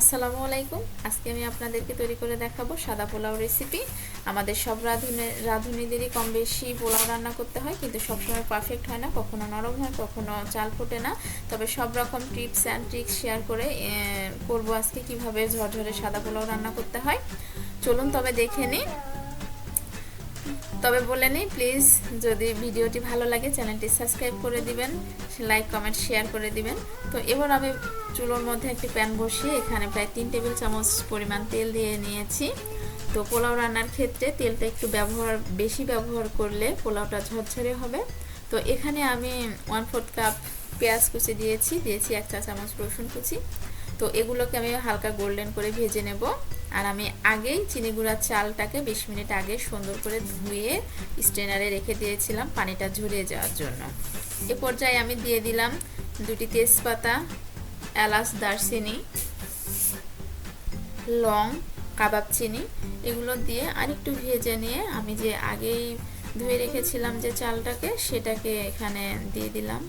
আসসালামু আলাইকুম। আজকে আমি আপনাদেরকে তৈরি করে দেখাবো সাদা পোলাও রেসিপি আমাদের সব রাঁধুনে রাঁধুনিদেরই কম বেশি পোলাও রান্না করতে হয়, কিন্তু সবসময় পারফেক্ট হয় না, কখনো নরম হয়, কখনো চাল ফোটে না। তবে সব রকম টিপস অ্যান্ড ট্রিক্স শেয়ার করে করব আজকে কীভাবে ঝরঝরে সাদা পোলাও রান্না করতে হয়। চলুন তবে দেখে নিই। তবে বলে নিই প্লিজ যদি ভিডিওটি ভালো লাগে, চ্যানেলটি সাবস্ক্রাইব করে দিবেন লাইক কমেন্ট শেয়ার করে দিবেন। তো এবার আমি চুলোর মধ্যে একটি প্যান বসিয়ে এখানে প্রায় তিন টেবিল চামচ পরিমাণ তেল দিয়ে নিয়েছি। তো পোলাও রান্নার ক্ষেত্রে তেলটা একটু ব্যবহার, বেশি ব্যবহার করলে পোলাওটা ঝরঝরে হবে। তো এখানে আমি ওয়ান ফোর্থ কাপ পেঁয়াজ কুচি দিয়েছি দিয়েছি এক চা চামচ রসুন কুচি। তো এগুলোকে আমি হালকা গোল্ডেন করে ভেজে নেব। আর আমি আগেই চিনি গুঁড়ার চালটাকে বিশ মিনিট আগে সুন্দর করে ধুয়ে স্ট্রেনারে রেখে দিয়েছিলাম পানিটা ঝরিয়ে যাওয়ার জন্য। এ পর্যায়ে আমি দিয়ে দিলাম দুটি তেজপাতা, এলাচ, দারচিনি, লং, কাবাব চিনি। এগুলো দিয়ে আরেকটু ভেজে নিয়ে আমি যে আগেই ধুয়ে রেখেছিলাম যে চালটাকে সেটাকে এখানে দিয়ে দিলাম।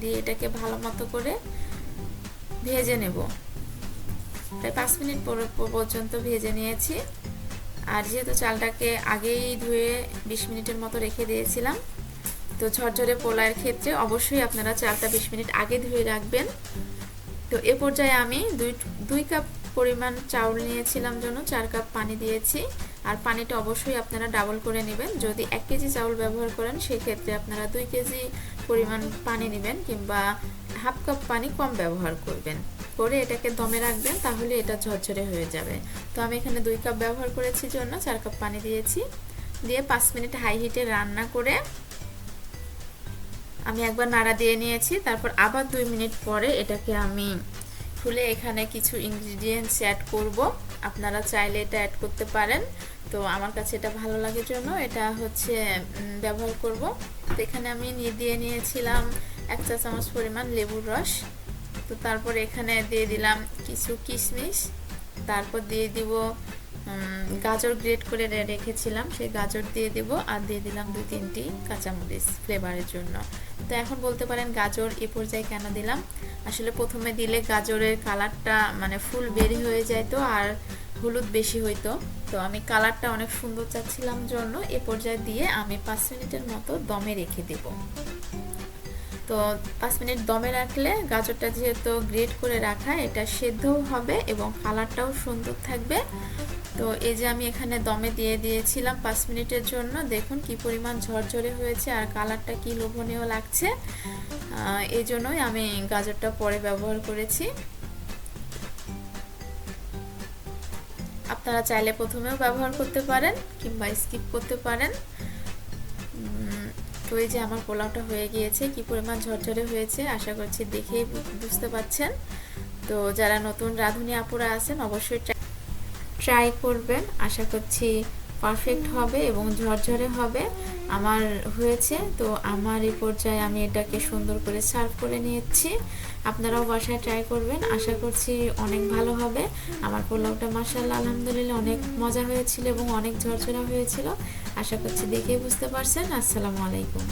দিয়ে এটাকে ভালো মতো করে ভেজে নেব। প্রায় পাঁচ মিনিট পর্যন্ত ভেজে নিয়েছি। আর যেহেতু চালটাকে আগেই ধুয়ে বিশ মিনিটের মতো রেখে দিয়েছিলাম, তো ঝরঝরে পোলার ক্ষেত্রে অবশ্যই আপনারা চালটা বিশ মিনিট আগে ধুয়ে রাখবেন। তো এ পর্যায়ে আমি দুই দুই কাপ পরিমাণ চাউল নিয়েছিলাম জন্য চার কাপ পানি দিয়েছি। আর পানিটা অবশ্যই আপনারা ডাবল করে নেবেন। যদি এক কেজি চাউল ব্যবহার করেন, সেক্ষেত্রে আপনারা দুই কেজি পরিমাণ পানি নেবেন কিংবা হাফ কাপ পানি কম ব্যবহার করবেন। করে এটাকে দমে রাখবেন, তাহলে এটা ঝরঝরে হয়ে যাবে। তো আমি এখানে দুই কাপ ব্যবহার করেছি জন্য, চার কাপ পানি দিয়েছি। দিয়ে পাঁচ মিনিট হাই হিটে রান্না করে আমি একবার নাড়া দিয়ে নিয়েছি। তারপর আবার দুই মিনিট পরে এটাকে আমি খুলে এখানে কিছু ইনগ্রিডিয়েন্টস অ্যাড করব। আপনারা চাইলে এটা অ্যাড করতে পারেন। তো আমার কাছে এটা ভালো লাগে জন্য এটা হচ্ছে ব্যবহার করব। তো এখানে আমি দিয়ে নিয়েছিলাম এক চা চামচ পরিমাণ লেবুর রস। তো তারপর এখানে দিয়ে দিলাম কিছু কিশমিশ। তারপর দিয়ে দিব গাজর গ্রেট করে রেখেছিলাম, সেই গাজর দিয়ে দেব আর দিয়ে দিলাম দু তিনটি কাঁচামরিচ ফ্লেভারের জন্য। তো এখন বলতে পারেন গাজর এ পর্যায়ে কেন দিলাম? আসলে প্রথমে দিলে গাজরের কালারটা মানে ফুল বেরি হয়ে যেত আর হলুদ বেশি হইতো। তো আমি কালারটা অনেক সুন্দর চাচ্ছিলাম জন্য এ পর্যায়ে দিয়ে আমি পাঁচ মিনিটের মতো দমে রেখে দেব। তো পাঁচ মিনিট দমে রাখলে গাজরটা যেহেতু গ্রেট করে রাখা, এটা সেদ্ধও হবে এবং কালারটাও সুন্দর থাকবে। তো এই যে আমি এখানে দমে দিয়ে দিয়েছিলাম পাঁচ মিনিটের জন্য, দেখুন কি পরিমাণ ঝরঝরে হয়েছে আর কালারটা কি লোভনীয় লাগছে। এই জন্যই আমি গাজরটা পরে ব্যবহার করেছি। আপনারা চাইলে প্রথমেও ব্যবহার করতে পারেন কিংবা স্কিপ করতে পারেন। তো এই যে আমার পোলাওটা হয়ে গিয়েছে, কি পরিমাণ ঝরঝরে হয়েছে আশা করছি দেখেই বুঝতে পাচ্ছেন। তো যারা নতুন রাঁধুনি আপুরা আছেন, অবশ্যই ট্রাই করবেন। আশা করছি পারফেক্ট হবে এবং ঝরঝরে হবে। আমার হয়েছে, তো আমার এই পর্যায়ে আমি এটাকে সুন্দর করে সার্ভ করে নিয়েছি। আপনারাও বাসায় ট্রাই করবেন, আশা করছি অনেক ভালো হবে। আমার পোলাওটা মাসাল্লাহ আলহামদুলিল্লাহ অনেক মজা হয়েছিল এবং অনেক ঝরঝরা হয়েছিল। আশা করছি দেখেই বুঝতে পারছেন। আসসালামু আলাইকুম।